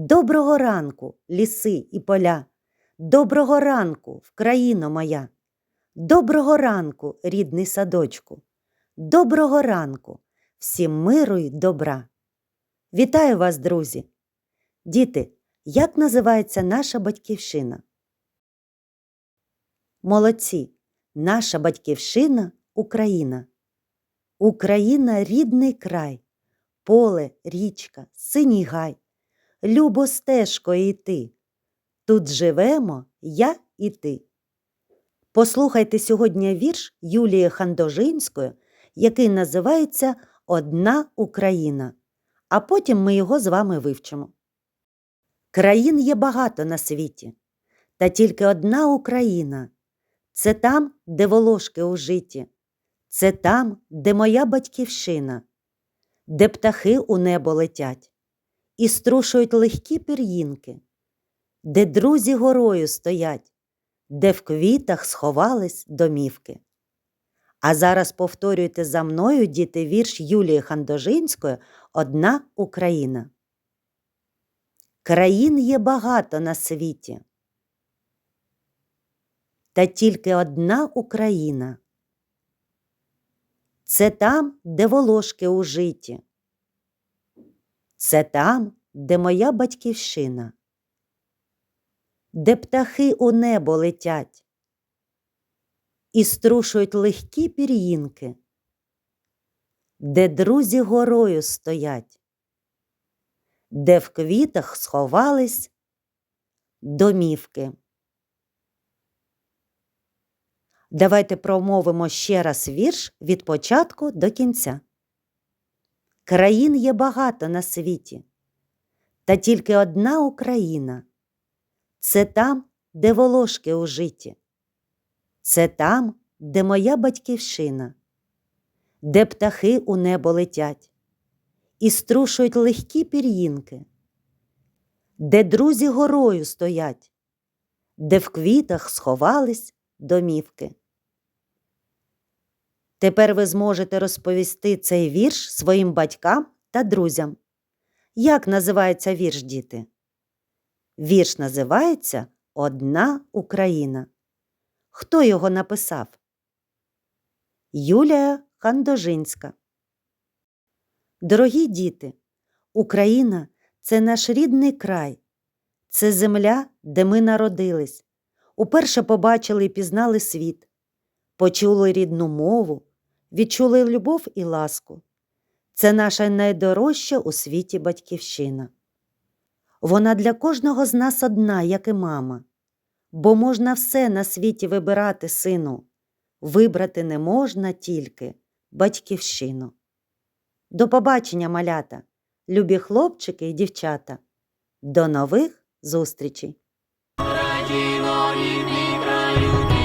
Доброго ранку, ліси і поля, доброго ранку, Вкраїно моя, доброго ранку, рідний садочку, доброго ранку, всім миру й добра. Вітаю вас, друзі! Діти, як називається наша батьківщина? Молодці, наша батьківщина Україна. Україна рідний край, поле, річка, синій гай, любо стежкою йти. Тут живемо я і ти. Послухайте сьогодні вірш Юлії Хандожинської, який називається Одна Україна, а потім ми його з вами вивчимо. Країн є багато на світі, та тільки одна Україна. Це там, де волошки у житі, це там, де моя батьківщина, де птахи у небо летять і струшують легкі пір'їнки, де друзі горою стоять, де в квітах сховались домівки. А зараз повторюйте за мною, діти, вірш Юлії Хандожинської Одна Україна. Країн є багато на світі. Та тільки одна Україна. Це там, де волошки у житі. Це там, де моя батьківщина, де птахи у небо летять і струшують легкі пір'їнки, де друзі горою стоять, де в квітах сховались домівки. Давайте промовимо ще раз вірш від початку до кінця. Країн є багато на світі, та тільки одна Україна. Це там, де волошки у житі, це там, де моя батьківщина, де птахи у небо летять і струшують легкі пір'їнки, де друзі горою стоять, де в квітах сховались домівки. Тепер ви зможете розповісти цей вірш своїм батькам та друзям. Як називається вірш, діти? Вірш називається Одна Україна. Хто його написав? Юлія Хандожинська. Дорогі діти, Україна це наш рідний край, це земля, де ми народились, уперше побачили і пізнали світ, почули рідну мову, відчули любов і ласку. Це наша найдорожча у світі батьківщина. Вона для кожного з нас одна, як і мама, бо можна все на світі вибирати, сину, вибрати не можна тільки батьківщину. До побачення, малята, любі хлопчики і дівчата. До нових зустрічей! Радіно рідний краю